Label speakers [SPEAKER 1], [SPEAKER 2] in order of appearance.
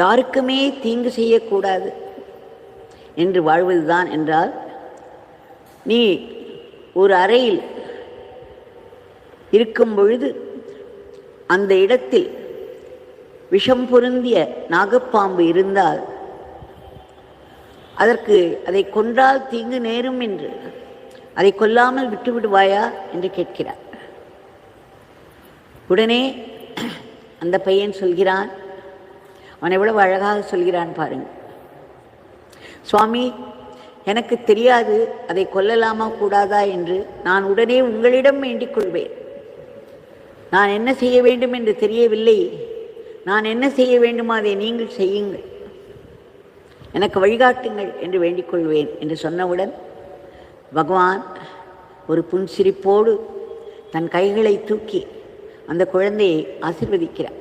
[SPEAKER 1] யாருக்குமே தீங்கு செய்யக்கூடாது என்று வாழ்வதுதான் என்றால் நீ ஒரு அறையில் இருக்கும் பொழுது அந்த இடத்தில் விஷம் பொருந்திய நாகப்பாம்பு இருந்தால் அதற்கு அதை கொன்றால் தீங்கு நேரும் என்று அதை கொல்லாமல் விட்டு விடுவாயா என்று கேட்கிறார். உடனே அந்த பையன் சொல்கிறான் அவன் எவ்வளவு அழகாக சொல்கிறான் பாருங்க. சுவாமி எனக்கு தெரியாது அதை கொல்லலாமா கூடாதா என்று நான் உடனே உங்களிடம் வேண்டிக் கொள்வேன். நான் என்ன செய்ய வேண்டும் என்று தெரியவில்லை. நான் என்ன செய்ய வேண்டுமோ அதை நீங்கள் செய்யுங்கள். எனக்கு வழிகாட்டுங்கள் என்று வேண்டிக் கொள்வேன் என்று சொன்னவுடன் பகவான் ஒரு புன்சிரிப்போடு தன் கைகளை தூக்கி அந்த குழந்தையை ஆசிர்வதிக்கிறார்.